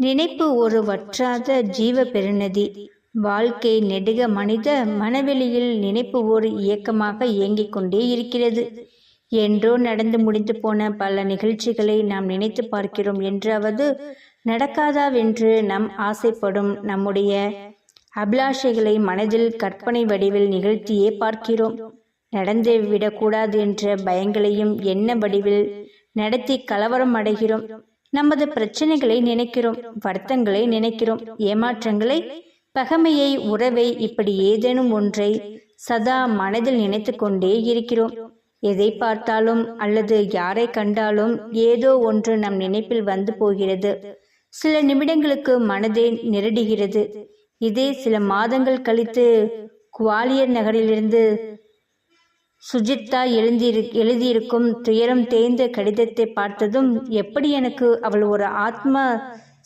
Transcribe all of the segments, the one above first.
நினைப்பு ஒரு வற்றாத ஜீவ பெருநதி வாழ்க்கை நெடுக மனித மனவெளியில் நினைப்பு ஒரு இயக்கமாக இயங்கிக் கொண்டே இருக்கிறது. என்றோ நடந்து முடிந்து போன பல நிகழ்ச்சிகளை நாம் நினைத்து பார்க்கிறோம் என்றாவது நடக்காதாவென்று நாம் ஆசைப்படும் நம்முடைய அபிலாஷைகளை மனதில் கற்பனை வடிவில் நிகழ்த்தியே பார்க்கிறோம். நடந்து விடக்கூடாது என்ற பயங்களையும் எண்ண வடிவில் நடத்தி கலவரம் அடைகிறோம். நமது பிரச்சனைகளை நினைக்கிறோம் வருத்தங்களை நினைக்கிறோம் ஏமாற்றங்களை பகமையை உறவை இப்படி ஏதேனும் ஒன்றை சதா மனதில் நினைத்து கொண்டே இருக்கிறோம். எதை பார்த்தாலும் அல்லது யாரை கண்டாலும் ஏதோ ஒன்று நம் நினைப்பில் வந்து போகிறது. சில நிமிடங்களுக்கு மனதே நெருடுகிறது. இதே சில மாதங்கள் கழித்து குவாலியர் நகரிலிருந்து சுஜித்தா எழுந்திரு எழுதியிருக்கும் துயரம் தேய்ந்த கடிதத்தை பார்த்ததும் எப்படி எனக்கு அவள் ஒரு ஆத்ம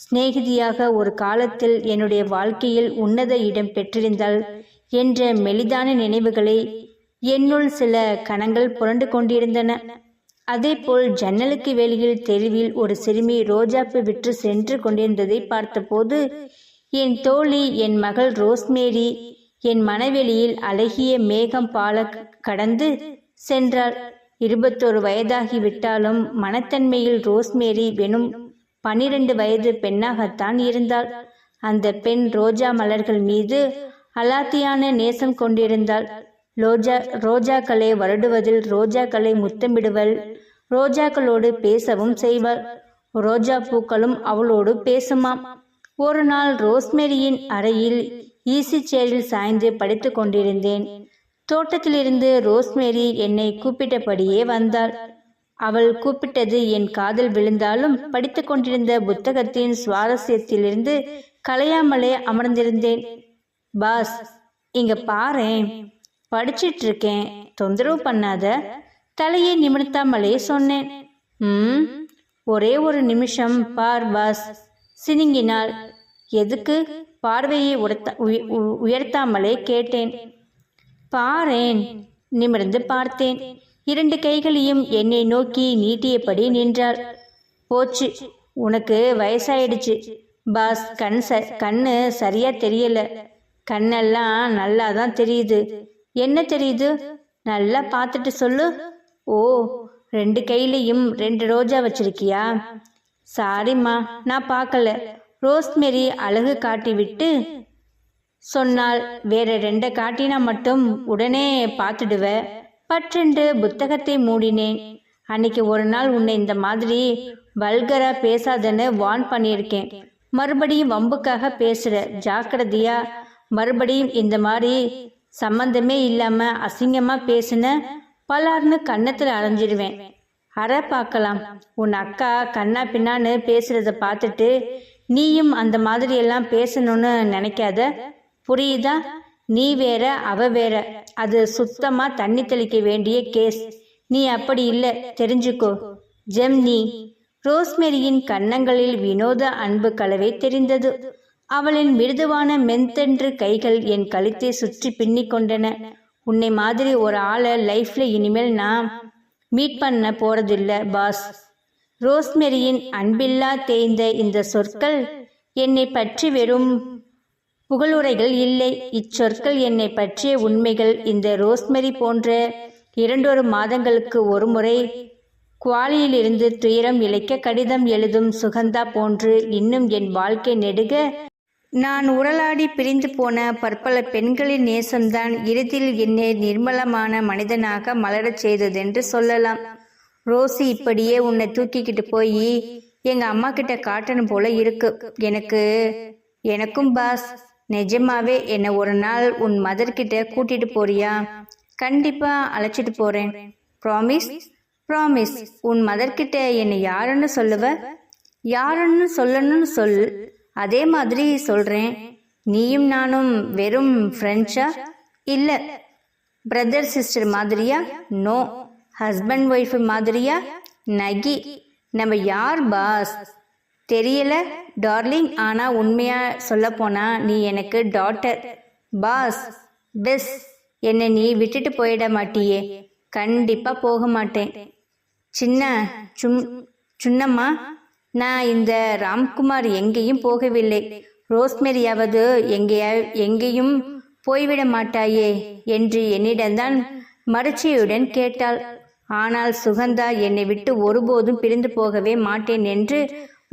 சிநேகிதியாக ஒரு காலத்தில் என்னுடைய வாழ்க்கையில் உன்னத இடம் பெற்றிருந்தாள் என்ற மெலிதான நினைவுகளை என்னுள் சில கணங்கள் புரண்டு கொண்டிருந்தன. அதேபோல் ஜன்னலுக்கு வெளியில் தெருவில் ஒரு சிறுமி ரோஜாப்பு விற்று சென்று கொண்டிருந்ததை பார்த்தபோது என் தோழி என் மகள் ரோஸ்மேரி என் மனவெளியில் அழகிய மேகம் பால கடந்து சென்றாள். இருபத்தோரு வயதாகிவிட்டாலும் மனத்தன்மையில் ரோஸ்மேரி வெறும் பனிரெண்டு வயது பெண்ணாகத்தான் இருந்தாள். அந்த பெண் ரோஜா மலர்கள் மீது அலாத்தியான நேசம் கொண்டிருந்தாள். ரோஜா ரோஜாக்களை வருடுவதில் ரோஜாக்களை முத்தமிடுவள் ரோஜாக்களோடு பேசவும் செய்வாள். ரோஜா பூக்களும் அவளோடு பேசுமாம். ஒரு நாள் ரோஸ்மேரியின் அறையில் ஈசி சேரில் சாய்ந்து படித்து கொண்டிருந்தேன். தோட்டத்திலிருந்து ரோஸ்மேரி என்னை கூப்பிட்டபடியே வந்தாள். அவள் கூப்பிட்டது என் காதில் விழுந்தாலும் படித்து கொண்டிருந்த புத்தகத்தின் சுவாரஸ்யத்திலிருந்து கலையாமலே அமர்ந்திருந்தேன். பாஸ் இங்க பாரேன் படிச்சிட்டு இருக்கேன் தொந்தரவு பண்ணாத. தலையை நிமிர்த்தாமலே சொன்னேன். ம் ஒரே ஒரு நிமிஷம் பார் பாஸ். சினுங்கினாள். எதுக்கு? பார்வையை உடத்த உ- உயர்த்தாமலே கேட்டேன். பாரேன். நிமிர்ந்து பார்த்தேன். இரண்டு கைகளையும் என்னை நோக்கி நீட்டியபடி நின்றாள் போச்சு. உனக்கு வயசாயிடுச்சு. பாஸ் கண் ச கண்ணு சரியா தெரியல. கண்ணெல்லாம் நல்லா தான் தெரியுது. என்ன தெரியுது? நல்லா பார்த்துட்டு சொல்லு. ஓ ரெண்டு கையிலையும் ரெண்டு ரோஜா வச்சிருக்கியா? சாரிம்மா நான் பார்க்கல. ரோஸ்மெரி அழகு காட்டிவிட்டு சொன்னால் வேற ரெண்டை காட்டினா மட்டும் உடனே பார்த்துடுவ. பற்றென்று புத்தகத்தை மூடினேன். அன்னைக்கு ஒரு நாள் உன்னை இந்த மாதிரி வல்கரா பேசாதன்னு வார்ன் பண்ணியிருக்கேன். மறுபடியும் வம்புக்காக பேசுற. ஜாக்கிரதையா? மறுபடியும் இந்த மாதிரி சம்பந்தமே இல்லாம அசிங்கமா பேசுன பலார்னு கன்னத்துல அரைஞ்சிடுவேன் அற பார்க்கலாம். உன் அக்கா கண்ணா பின்னான்னு பேசுறத பார்த்துட்டு நீயும் அந்த மாதிரி எல்லாம் பேசணும்னு நினைக்காத. புரியுதா? நீ வேற அவ வேற. அது சுத்தமா தண்ணி தெளிக்க வேண்டிய கேஸ். நீ அப்படி இல்லை தெரிஞ்சுக்கோ. ஜெம்னி ரோஸ்மெரியின் கன்னங்களில் வினோத அன்பு கலவை தெரிந்தது. அவளின் மிருதுவான மென்தென்று கைகள் என் கழுத்தை சுற்றி பின்னி கொண்டன. உன்னை மாதிரி ஒரு ஆளை லைஃப்ல இனிமேல் நான் மீட் பண்ண போறதில்ல பாஸ். ரோஸ்மெரியின் அன்பில்லா தேய்ந்த இந்த சொற்கள் என்னை பற்றி வெறும் புகழுரைகள் இல்லை. இச்சொற்கள் என்னை பற்றிய உண்மைகள் இந்த ரோஸ்மெரி போன்ற இரண்டொரு மாதங்களுக்கு ஒருமுறை குவாலியிலிருந்து துயரம் இழைக்க கடிதம் எழுதும் சுகந்தா போன்று இன்னும் என் வாழ்க்கை நெடுக. நான் உரலாடி பிரிந்து போன பற்பல பெண்களின் நேசம்தான் இறுதியில் என்னை நிர்மலமான மனிதனாக மலரச் செய்ததென்று சொல்லலாம். ரோசி இப்படியே உன்னை தூக்கிக்கிட்டு போய் எங்க அம்மா கிட்ட காட்டணும் போல இருக்கு. எனக்கு எனக்கும் பாஸ். நிஜமாவே என்னை ஒரு நாள் உன் மதர்கிட்ட கூட்டிட்டு போறியா? கண்டிப்பா அழைச்சிட்டு போறேன். ப்ராமிஸ் ப்ராமிஸ் உன் மதர்கிட்ட என்னை யாருன்னு சொல்லுவ? யாருன்னு சொல்லணும்னு சொல். அதே மாதிரி சொல்றேன். நீயும் நானும் வெறும் ஃப்ரெண்ட்ஸா இல்ல. பிரதர் சிஸ்டர் மாதிரியா? நோ ஹஸ்பண்ட் ஒய்ஃப் மாதிரியா? நகி. நம்ம யார் பாஸ் தெரியல. டார்லிங் ஆனா உண்மையா சொல்ல போனா நீ எனக்கு டாட்டர். பாஸ் பெஸ் என்னை நீ விட்டுட்டு போயிட மாட்டியே. கண்டிப்பா போக மாட்டேன். சின்ன சும் சுண்ணம்மா நான் இந்த ராம்குமார் எங்கேயும் போகவில்லை. ரோஸ்மெரியாவது எங்கேயா எங்கேயும் போய்விட மாட்டாயே என்று என்னிடம்தான் மறுச்சியுடன் கேட்டாள். ஆனால் சுகந்தா என்னை விட்டு ஒருபோதும் பிரிந்து போகவே மாட்டேன் என்று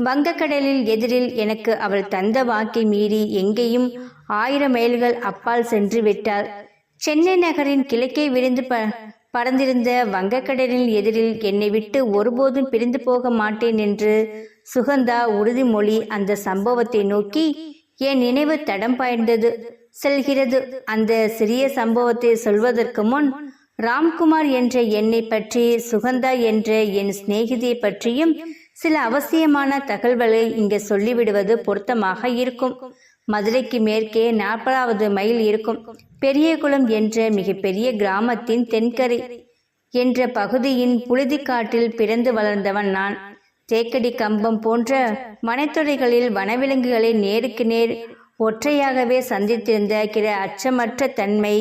வங்கக்கடலில் எதிரில் எனக்கு அவள் தந்த வாக்கை மீறி எங்கேயும் ஆயிரம் மைல்கள் அப்பால் சென்று விட்டாள். சென்னை நகரின் கிழக்கே விரிந்து ப பறந்திருந்த வங்கக்கடலின் எதிரில் என்னை விட்டு ஒருபோதும் பிரிந்து போக மாட்டேன் என்று சுகந்தா உறுதிமொழி அந்த சம்பவத்தை நோக்கி என் நினைவு தடம் பாய்ந்தது. செல்கிறது. அந்த சிறிய சம்பவத்தை சொல்வதற்கு முன் ராம்குமார் என்ற என்னை பற்றி சுகந்தா என்ற என் சிநேகிதியை பற்றியும் சில அவசியமான தகவல்களை இங்கே சொல்லிவிடுவது பொருத்தமாக இருக்கும். மதுரைக்கு மேற்கே நாற்பதாவது மைல் இருக்கும் பெரியகுளம் என்ற மிகப்பெரிய கிராமத்தின் தென்கரை என்ற பகுதியின் புழுதிக்காட்டில் பிறந்து வளர்ந்தவன் நான். தேக்கடி கம்பம் போன்ற வனத்துறைகளில் வனவிலங்குகளை நேருக்கு நேர் ஒற்றையாகவே சந்தித்திருந்த கிற அச்சமற்ற தன்மை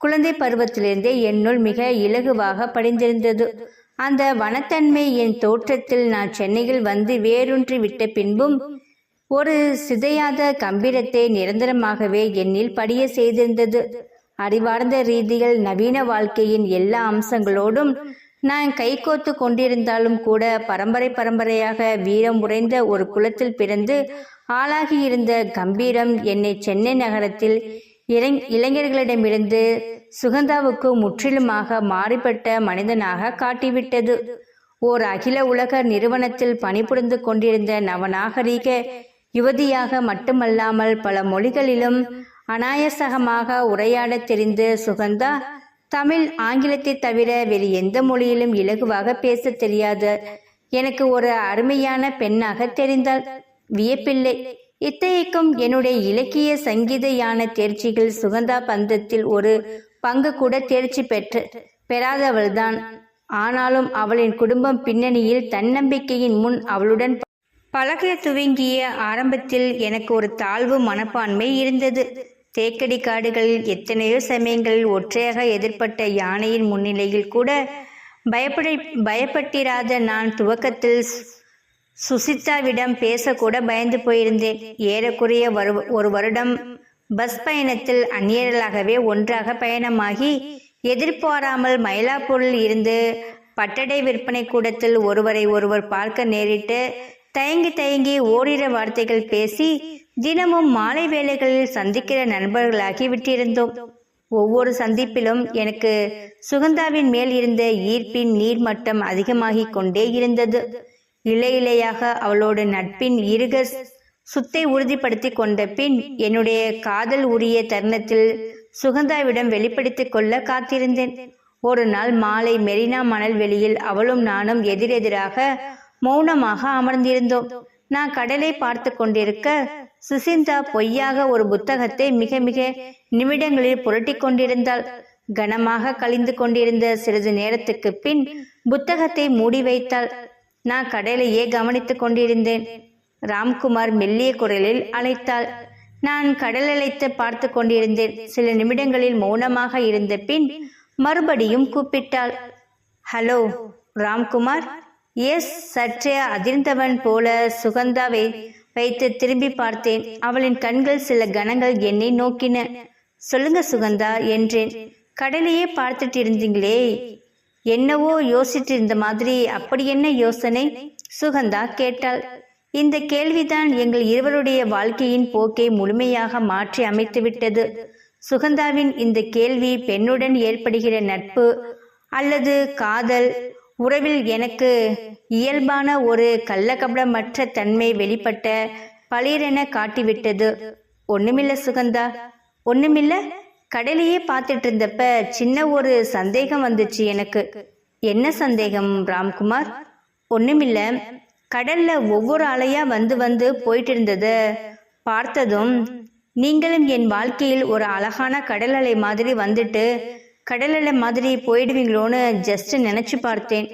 குழந்தை பருவத்திலிருந்தே என்னுள் மிக இலகுவாக படிந்திருந்தது. அந்த வனத்தன்மை என் தோற்றத்தில் நான் சென்னையில் வந்து வேரூன்றி விட்ட பின்பும் ஒரு சிதையாத கம்பீரத்தை நிரந்தரமாகவே என்னில் படிய செய்திருந்தது. அறிவார்ந்த ரீதியில் நவீன வாழ்க்கையின் எல்லா அம்சங்களோடும் நான் கைகோத்து கொண்டிருந்தாலும் கூட பரம்பரை பரம்பரையாக வீரம் உறைந்த ஒரு குலத்தில் பிறந்து ஆளாகியிருந்த கம்பீரம் என்னை சென்னை நகரத்தில் இளைஞ இளைஞர்களிடமிருந்து சுகந்தாவுக்கு முற்றிலுமாக மாறுபட்ட மனிதனாக காட்டிவிட்டது. ஓர் அகில உலக நிறுவனத்தில் பணிபுரிந்து கொண்டிருந்த நவநாகரீக யுவதியாக மட்டுமல்லாமல் பல மொழிகளிலும் அனாயசகமாக உரையாடத் தெரிந்த சுகந்தா தமிழ் ஆங்கிலத்தை தவிர வேறு எந்த மொழியிலும் இலகுவாக பேசத் தெரியாத. எனக்கு ஒரு அருமையான பெண்ணாக தெரிந்தால் வியப்பில்லை. இத்தகைக்கும் என்னுடைய இலக்கிய சங்கீதையான தேர்ச்சிகள் சுகந்தா பந்தத்தில் ஒரு பங்கு கூட தேர்ச்சி பெற்று பெறாதவள்தான். ஆனாலும் அவளின் குடும்பம் பின்னணியில் தன்னம்பிக்கையின் முன் அவளுடன் பழக துவங்கிய ஆரம்பத்தில் எனக்கு ஒரு தாழ்வு மனப்பான்மை இருந்தது. தேக்கடி காடுகளில் எத்தனையோ சமயங்களில் ஒற்றையாக எதிர்ப்பட்ட யானையின் முன்னிலையில் கூட பயப்பட பயப்பட்டிராத நான் துவக்கத்தில் சுசித்தாவிடம் சுசிதாவிடம் பேசக்கூட பயந்து போயிருந்தேன். ஏறக்குறைய ஒரு வருடம் பஸ் பயணத்தில் அந்நியர்களாகவே ஒன்றாக பயணமாகி எதிர்பாராமல் மயிலாப்பூரில் இருந்து பட்டடை விற்பனை கூடத்தில் ஒருவரை ஒருவர் பார்க்க நேரிட்டு தயங்கி தயங்கி ஓரிர வார்த்தைகள் பேசி தினமும் மாலை வேளைகளில் சந்திக்கிற நண்பர்களாகி விட்டிருந்தோம். ஒவ்வொரு சந்திப்பிலும் எனக்கு சுகந்தாவின் மேல் இருந்த ஈர்ப்பின் நீர்மட்டம் அதிகமாகிக் கொண்டே இருந்தது. இலை இலையாக அவளோடு நட்பின் இருக சுத்தை உறுதிப்படுத்தி கொண்ட பின் என்னுடைய காதல் உரிய தருணத்தில் சுகந்தாவிடம் வெளிப்படுத்திக் கொள்ள காத்திருந்தேன். ஒரு நாள் மாலை மெரினா மணல் வெளியில் அவளும் நானும் எதிரெதிராக மௌனமாக அமர்ந்திருந்தோம். நான் கடலை பார்த்து கொண்டிருக்க சுசிந்தா பொய்யாக ஒரு புத்தகத்தை மிக மிக நிமிடங்களில் புரட்டி கொண்டிருந்தாள். கனமாக கழிந்து கொண்டிருந்த சிறிது நேரத்துக்கு பின் புத்தகத்தை மூடி வைத்தாள். நான் கடலையே கவனித்துக் கொண்டிருந்தேன். ராம்குமார் மெல்லிய குரலில் அழைத்தாள். நான் கடல் அழைத்து பார்த்து கொண்டிருந்தேன். சில நிமிடங்களில் மௌனமாக இருந்த பின் மறுபடியும் கூப்பிட்டாள். ஹலோ ராம்குமார்? எஸ் சற்றே அதிர்ந்தவன் போல சுகந்தாவை வைத்து திரும்பி பார்த்தேன். அவளின் கண்கள் சில கணங்கள் என்னை நோக்கின. சொல்லுங்க சுகந்தா என்றேன். கடலையே பார்த்துட்டு இருந்தீங்களே. என்னவோ யோசிட்டு இருந்த மாதிரி அப்படி என்ன யோசனை? சுகந்தா கேட்டாள். இந்த கேள்விதான் எங்கள் இருவருடைய வாழ்க்கையின் போக்கை முழுமையாக மாற்றி அமைத்துவிட்டது. சுகந்தாவின் இந்த கேள்வி பெண்ணுடன் ஏற்படுகிற நட்பு அல்லது காதல் உறவில் எனக்கு இயல்பான ஒரு கள்ளக்கபடமற்ற தன்மை வெளிப்பட்ட பளிரென காட்டிவிட்டது. ஒண்ணுமில்ல சுகந்தா. ஒண்ணுமில்ல? கடலையே பார்த்துட்டு இருந்தப்ப சின்ன ஒரு சந்தேகம் வந்துச்சு எனக்கு. என்ன சந்தேகம் ராம்குமார்? ஒண்ணுமில்ல. கடல்ல ஒவ்வொரு அலையா வந்து வந்து போயிட்டு இருந்தத பார்த்ததும் நீங்களும் என் வாழ்க்கையில் ஒரு அழகான கடல் அலை மாதிரி வந்துட்டு கடல் அலை மாதிரி போயிடுவீங்களோன்னு ஜஸ்ட் நினைச்சு பார்த்தேன்.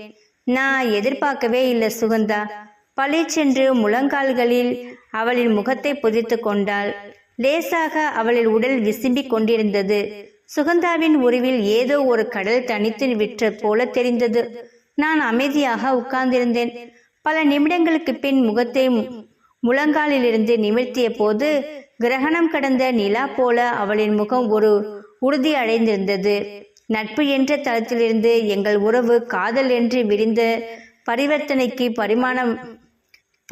நான் எதிர்பார்க்கவே இல்லை சுகந்தா. பளிச்சென்று முழங்கால்களில் அவளின் முகத்தை புதித்து கொண்டாள். லேசாக அவளின் உடல் விசும்பிக் கொண்டிருந்தது. சுகந்தாவின் உருவில் ஏதோ ஒரு கடல் தனித்து விற்ற போல தெரிந்தது. நான் அமைதியாக உட்கார்ந்திருந்தேன். பல நிமிடங்களுக்கு பின் முகத்தை மு- முழங்காலிலிருந்து நிமிர்த்திய போது கிரகணம் கடந்த நிலா போல அவளின் முகம் ஒரு உறுதி அடைந்திருந்தது. நட்பு என்ற தளத்திலிருந்து எங்கள் உறவு காதல் என்று விரிந்த பரிவர்த்தனைக்கு பரிமாணம்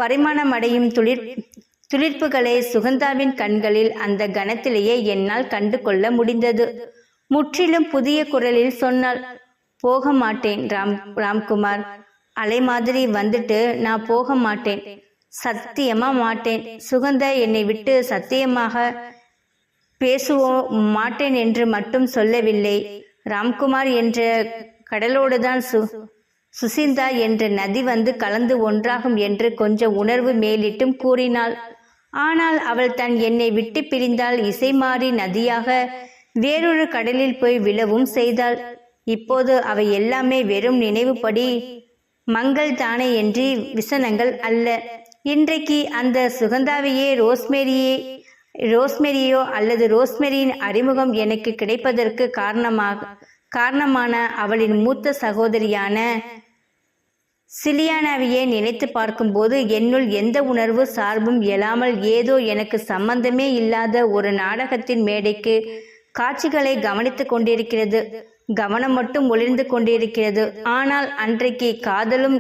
பரிமாணமடையும் துளிர் துளிர்ப்புகளை சுகந்தாவின் கண்களில் அந்த கணத்திலேயே என்னால் கண்டு கொள்ள முடிந்தது. முற்றிலும் புதிய குரலில் சொன்னாள் போக மாட்டேன் ராம் ராம்குமார். அலை மாதிரி வந்துட்டு நான் போக மாட்டேன் சத்தியமா மாட்டேன். சுகந்தா என்னை விட்டு சத்தியமாக பேசுவோம் மாட்டேன் என்று மட்டும் சொல்லவில்லை. ராம்குமார் என்ற கடலோடுதான் சு சுசிந்தா என்ற நதி வந்து கலந்து ஒன்றாகும் என்று கொஞ்சம் உணர்வு மேலிட்டும் கூறினாள். ஆனால் அவள் தன் என்னை விட்டு பிரிந்தால் இசை மாறி நதியாக வேறொரு கடலில் போய் விழவும் செய்தாள். இப்போது அவை எல்லாமே வெறும் நினைவுப்படி மங்கள் தானே என்று விசனங்கள் அல்ல. இன்றைக்கு அந்த சுகந்தாவையே ரோஸ்மேரியே ரோஸ்மெரியோ அல்லது ரோஸ்மெரியின் அறிமுகம் எனக்கு கிடைப்பதற்கு காரணமாக காரணமான அவளின் மூத்த சகோதரியான சிலியானாவையே நினைத்து பார்க்கும்போது என்னுள் எந்த உணர்வு சார்பும் எழாமல் ஏதோ எனக்கு சம்பந்தமே இல்லாத ஒரு நாடகத்தின் மேடைக்கு காட்சிகளை கவனித்து கொண்டிருக்கிறது. கவனம் மட்டும் ஒளிர்ந்து கொண்டிருக்கிறது. ஆனால் அன்றைக்கு காதலும்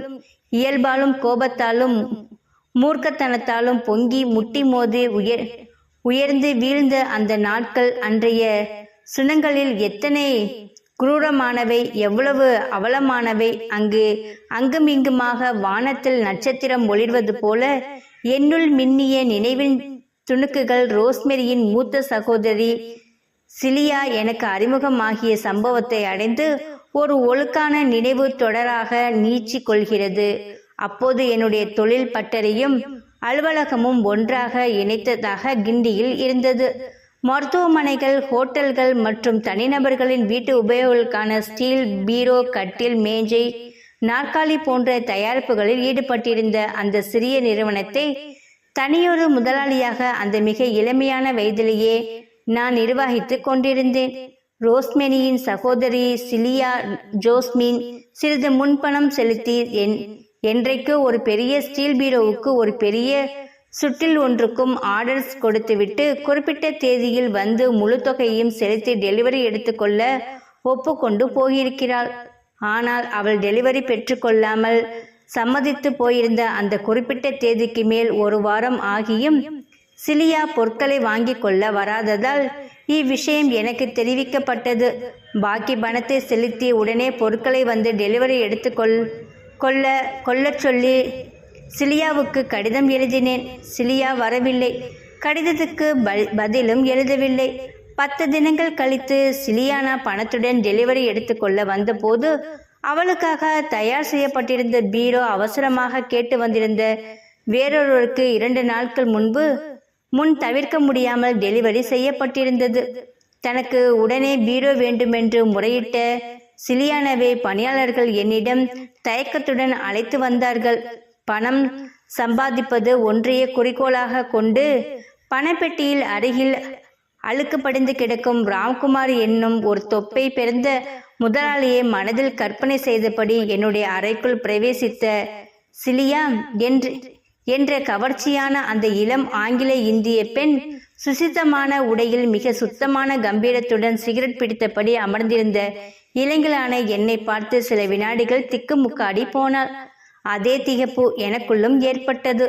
இயல்பாலும் கோபத்தாலும் மூர்க்கத்தனத்தாலும் பொங்கி முட்டி மோதி உயர் உயர்ந்து வீழ்ந்த அந்த நாட்கள் அன்றைய சுனங்களில் எத்தனை குரூரமானவை எவ்வளவு அவலமானவை அங்கு அங்குமிங்குமாக வானத்தில் நட்சத்திரம் ஒளிர்வது போல என்னுள் மின்னிய நினைவின் துணுக்குகள் ரோஸ்மெரியின் மூத்த சகோதரி சிலியா எனக்கு அறிமுகமாகிய சம்பவத்தை அடைந்து ஒரு ஒழுக்கான நினைவு தொடராக நீச்சிக் கொள்கிறது. அப்போது என்னுடைய தொழில் பட்டறையும் அலுவலகமும் ஒன்றாக இணைத்ததாக கிண்டியில் இருந்தது. மருத்துவமனைகள் ஹோட்டல்கள் மற்றும் தனிநபர்களின் வீட்டு உபயோகங்களுக்கான ஸ்டீல் பீரோ கட்டில் மேஜை நாற்காலி போன்ற தயாரிப்புகளில் ஈடுபட்டிருந்த அந்த சிறிய நிறுவனத்தை தனியொரு முதலாளியாக அந்த மிக இளமையான வயதிலேயே நான் நிர்வகித்துக் கொண்டிருந்தேன். ரோஸ்மெனியின் சகோதரி சிலியா ஜோஸ்மின் சிறிது முன்பணம் செலுத்தி என் என்றைக்கு ஒரு பெரிய ஸ்டீல் பீரோவுக்கு ஒரு பெரிய சுற்றில் ஒன்றுக்கும் ஆர்டர்ஸ் கொடுத்துவிட்டு குறிப்பிட்ட தேதியில் வந்து முழு தொகையையும் செலுத்தி டெலிவரி எடுத்துக்கொள்ள ஒப்புக்கொண்டு போயிருக்கிறாள். ஆனால் அவள் டெலிவரி பெற்றுக்கொள்ளாமல் சம்மதித்து போயிருந்த அந்த குறிப்பிட்ட தேதிக்கு மேல் ஒரு வாரம் ஆகியும் சிலியா பொருட்களை வாங்கி கொள்ள வராததால் இவ்விஷயம் எனக்கு தெரிவிக்கப்பட்டது. பாக்கி பணத்தை செலுத்தி உடனே பொருட்களை வந்து டெலிவரி எடுத்துக்கொள் கொள்ள கொள்ள சொல்லி சிலியாவுக்கு கடிதம் எழுதினேன். சிலியா வரவில்லை. கடிதத்துக்கு பதிலும் எழுதவில்லை. பத்து தினங்கள் கழித்து சிலியானா பணத்துடன் டெலிவரி எடுத்துக்கொள்ள வந்தபோது அவளுக்காக தயார் செய்யப்பட்டிருந்த பீரோ அவசரமாக கேட்டு வந்திருந்த வேறொருவருக்கு இரண்டு நாட்கள் முன்பு முன் தவிர்க்க முடியாமல் டெலிவரி செய்யப்பட்டிருந்தது. தனக்கு உடனே பீரோ வேண்டுமென்று முறையிட்ட சிலியானவை பணியாளர்கள் என்னிடம் தயக்கத்துடன் அழைத்து வந்தார்கள். பணம் சம்பாதிப்பது ஒன்றைய குறிக்கோளாக கொண்டு பணப்பெட்டியில் அருகில் அழுக்கு படிந்து கிடக்கும் ராம்குமார் என்னும் ஒரு தொப்பை பிறந்த முதலாளியை மனதில் கற்பனை செய்தபடி என்னுடைய அறைக்குள் பிரவேசித்த சிலியா என்று என்ற கவர்ச்சியான அந்த இளம் ஆங்கில இந்திய பெண் சுசித்தமான உடையில் மிக சுத்தமான கம்பீரத்துடன் சிகரெட் பிடித்தபடி அமர்ந்திருந்த இளைஞலான என்னை பார்த்து சில வினாடிகள் திக்குமுக்காடி போனாள். அதே திகப்பு எனக்குள்ளும் ஏற்பட்டது.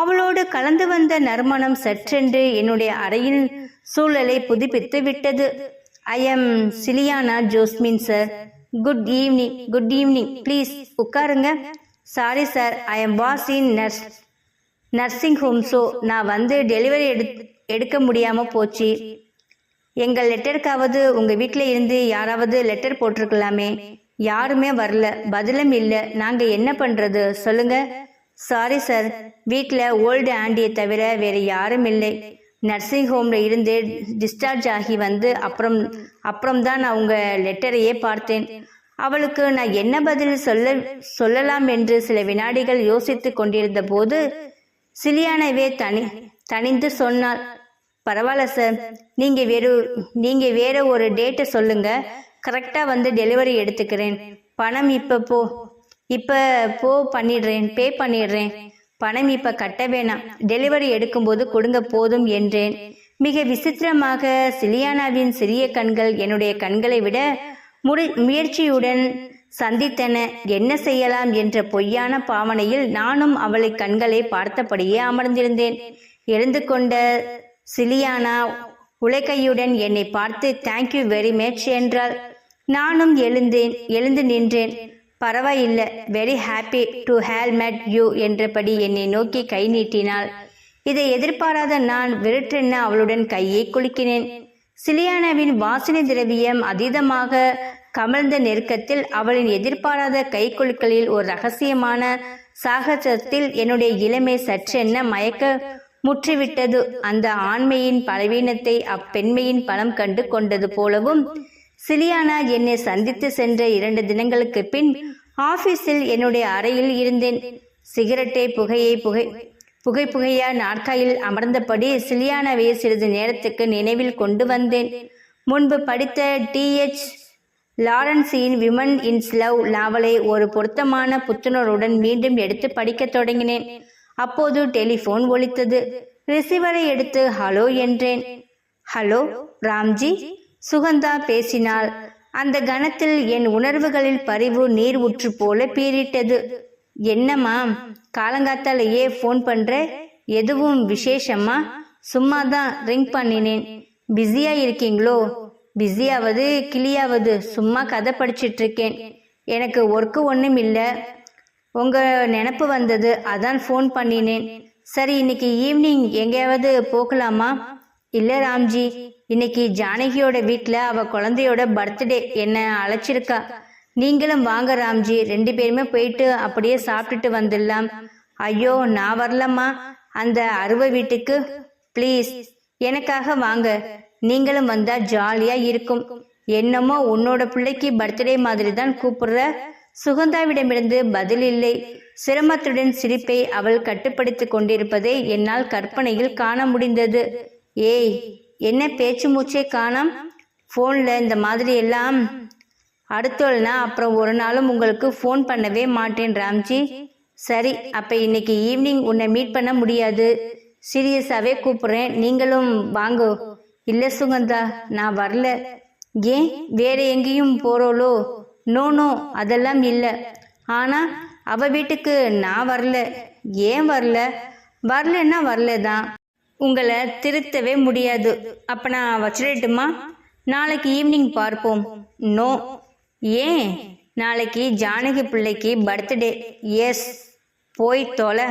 அவளோடு கலந்து வந்த நறுமணம் சற்றென்று என்னுடைய அறையின் சூழலை புதுப்பித்து விட்டது. I am சிலியானா Jasmine sir. Good evening good evening. Please உட்காருங்க. Sorry sir. I am was in nurse nursing home so நான் வந்து டெலிவரி எடு எடுக்க முடியாமல் போச்சு. எங்கள் லெட்டருக்காவது உங்கள் வீட்டில் இருந்து யாராவது லெட்டர் போட்டிருக்கலாமே. யாருமே வரல. பதிலும் இல்லை. நாங்கள் என்ன பண்ணுறது சொல்லுங்க. சாரி சார் வீட்டில் ஓல்டு ஆண்டியை தவிர வேறு யாரும் இல்லை. நர்சிங் ஹோமில் இருந்து டிஸ்சார்ஜ் ஆகி வந்து அப்புறம் அப்புறம் தான் நான் உங்கள் லெட்டரையே பார்த்தேன். அவளுக்கு நான் என்ன பதில் சொல்ல சொல்லலாம் என்று சில வினாடிகள் யோசித்து கொண்டிருந்த போது சிலியானவே தனி தனிந்து சொன்னாள். பரவாயில்ல சார் நீங்கள் வேறு நீங்கள் வேற ஒரு டேட்டை சொல்லுங்க. கரெக்டாக வந்து டெலிவரி எடுத்துக்கிறேன். பணம் இப்போ போ. இப்போ போ பண்ணிடுறேன். பே பண்ணிடுறேன். பணம் இப்போ கட்ட வேணாம். டெலிவரி எடுக்கும்போது கொடுங்க போதும் என்றேன். மிக விசித்திரமாக சிலியானாவின் சிறிய கண்கள் என்னுடைய கண்களை விட முடி முயற்சியுடன் சந்தித்தன. என்ன செய்யலாம் என்ற பொய்யான பாவனையில் நானும் அவளை கண்களை பார்த்தபடியே அமர்ந்திருந்தேன். எழுந்து கொண்ட சிலியானா உலகையுடன் என்னை பார்த்து தேங்க்யூ வெரி மச் என்றாள். நானும் எழுந்தேன் எழுந்து நின்றேன். பரவாயில்லை very happy to have met you என்றபடி என்னை நோக்கி கை நீட்டினாள். இதை எதிர்பாராத நான் விரட்டென்ன அவளுடன் கையை குலுக்கினேன். சிலியானாவின் வாசனை திரவியம் அதீதமாக கமழ்ந்த நெருக்கத்தில் அவளின் எதிர்பாராத கை குலுக்கலில் ஒரு ரகசியமான சாகசத்தில் என்னுடைய இளமை சற்றென்ன மயக்க முற்றிவிட்டது. அந்த ஆண்மையின் பலவீனத்தை அப்பெண்மையின் பலம் கண்டு கொண்டது போலவும் சிலியானா என்னை சந்தித்து சென்ற இரண்டு தினங்களுக்கு பின் ஆபீஸில் என்னுடைய அறையில் இருந்தேன். சிகரெட்டை புகையை புகை புகை புகையா நாற்காயில் அமர்ந்தபடி சிலியானாவை சிறிது நேரத்துக்கு நினைவில் கொண்டு வந்தேன். முன்பு படித்த டிஎச் லாரன்ஸின் விமன் இன்ஸ் லவ் நாவலை ஒரு பொருத்தமான புத்துணர்வுடன் மீண்டும் எடுத்து படிக்கத் தொடங்கினேன். அப்போது டெலிபோன் ஒலித்தது. ரிசீவரை எடுத்து ஹலோ என்றேன். ஹலோ ராம்ஜி? சுகந்தா பேசினாள். அந்த கணத்தில் என் உணர்வுகளில் பரிவு நீர் ஊற்று போல பீறிட்டது. என்னம்மா காலங்காத்தாலேயே ஃபோன் பண்ற? எதுவும் விசேஷமா? சும்மா தான் ரிங் பண்ணினேன். பிஸியா இருக்கீங்களோ? பிஸியாவது கிளியாவது சும்மா கதை படிச்சிட்டு இருக்கேன் எனக்கு ஒர்க்கு ஒன்றும் இல்லை. உங்க நினப்பு வந்தது அதான் ஃபோன் பண்ணினேன். சரி இன்னைக்கு ஈவினிங் எங்கேயாவது போகலாமா? இல்லை ராம்ஜி. இன்னைக்கு ஜானகியோட வீட்டில் அவ குழந்தையோட பர்த்டே என்ன அழைச்சிருக்கா? நீங்களும் வாங்க ராம்ஜி. ரெண்டு பேருமே போயிட்டு அப்படியே சாப்பிட்டுட்டு வந்துடலாம். ஐயோ நான் வரலம்மா. அந்த அறுவை வீட்டுக்கு ப்ளீஸ் எனக்காக வாங்க. நீங்களும் வந்தா ஜாலியா இருக்கும். என்னமோ உன்னோட பிள்ளைக்கு பர்த்டே மாதிரி தான் கூப்பிடுற. சுகந்தாவிடமிருந்து பதில் இல்லை. சிரமத்துடன் சிரிப்பை அவள் கட்டுப்படுத்திக் கொண்டிருப்பதை என்னால் கற்பனையில் காண முடிந்தது. ஏய் என்ன பேச்சு மூச்சே காணோம்? ஃபோனில் இந்த மாதிரி எல்லாம் அடுத்தோல்னா அப்புறம் ஒரு நாளும் உங்களுக்கு ஃபோன் பண்ணவே மாட்டேன் ராம்ஜி. சரி அப்போ இன்னைக்கு ஈவினிங் உன்னை மீட் பண்ண முடியாது. சீரியஸாகவே கூப்பிட்றேன். நீங்களும் வாங்கோ. இல்லை சுகந்தா நான் வரல. ஏன்? வேற எங்கேயும் போகிறோளோ நோ நோ அதெல்லாம் இல்லை. ஆனால் அவ வீட்டுக்கு நான் வரல. ஏன் வரல? வரலன்னா வரல தான் உங்களை திருத்தவே முடியாது. அப்போ நான் வச்சிடட்டுமா? நாளைக்கு ஈவினிங் பார்ப்போம். நோ. ஏன்? நாளைக்கு ஜானகி பிள்ளைக்கு பர்த்டே எஸ் போய் தொலை.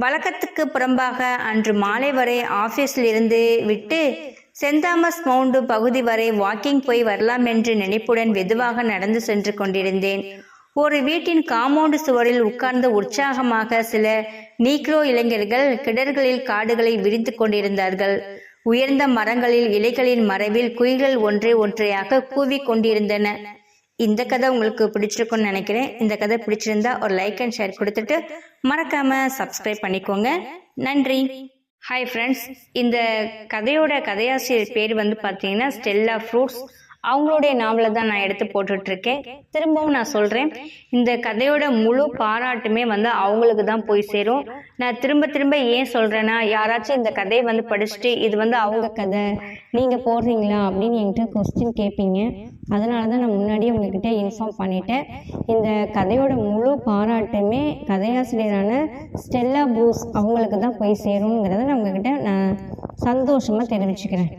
வழக்கத்துக்கு புறம்பாக அன்று மாலை வரை ஆஃபீஸில் இருந்து விட்டு சென்ட் தாமஸ் மவுண்டு பகுதி வரை வாக்கிங் போய் வரலாம் என்று நினைப்புடன் வெதுவாக நடந்து சென்று கொண்டிருந்தேன். ஒரு வீட்டின் காம்பவுண்டு சுவரில் உட்கார்ந்து உற்சாகமாக சில நீக்ரோ இளைஞர்கள் கிடர்களில் காடுகளை விரித்து கொண்டிருந்தார்கள். உயர்ந்த மரங்களில் இலைகளின் மறைவில் குயில்கள் ஒன்றை ஒன்றையாக கூவிக் கொண்டிருந்தன. இந்த கதை உங்களுக்கு பிடிச்சிருக்கும்னு நினைக்கிறேன். இந்த கதை பிடிச்சிருந்தா ஒரு லைக் அண்ட் ஷேர் கொடுத்துட்டு மறக்காம சப்ஸ்கிரைப் பண்ணிக்கோங்க. நன்றி. ஹாய் ஃப்ரெண்ட்ஸ் இந்த கதையோட கதையாசிரியர் பேர் வந்து பார்த்தீங்கன்னா ஸ்டெல்லா ஃப்ரூட்ஸ். அவங்களுடைய நாவலை தான் நான் எடுத்து போட்டுட்ருக்கேன். திரும்பவும் நான் சொல்கிறேன் இந்த கதையோட முழு பாராட்டுமே வந்து அவங்களுக்கு தான் போய் சேரும். நான் திரும்ப திரும்ப ஏன் சொல்கிறேன்னா யாராச்சும் இந்த கதையை வந்து படிச்சுட்டு இது வந்து அவங்க கதை நீங்கள் போடுறீங்களா அப்படின்னு என்கிட்ட கொஸ்டின் கேட்பீங்க. அதனால தான் நான் முன்னாடியே உங்ககிட்ட இன்ஃபார்ம் பண்ணிட்டேன். இந்த கதையோட முழு பாராட்டுமே கதையாசிரியரான ஸ்டெல்லா பூஸ் அவங்களுக்கு தான் போய் சேருங்கிறத நான் உங்ககிட்ட நான் சந்தோஷமாக தெரிவிச்சுக்கிறேன்.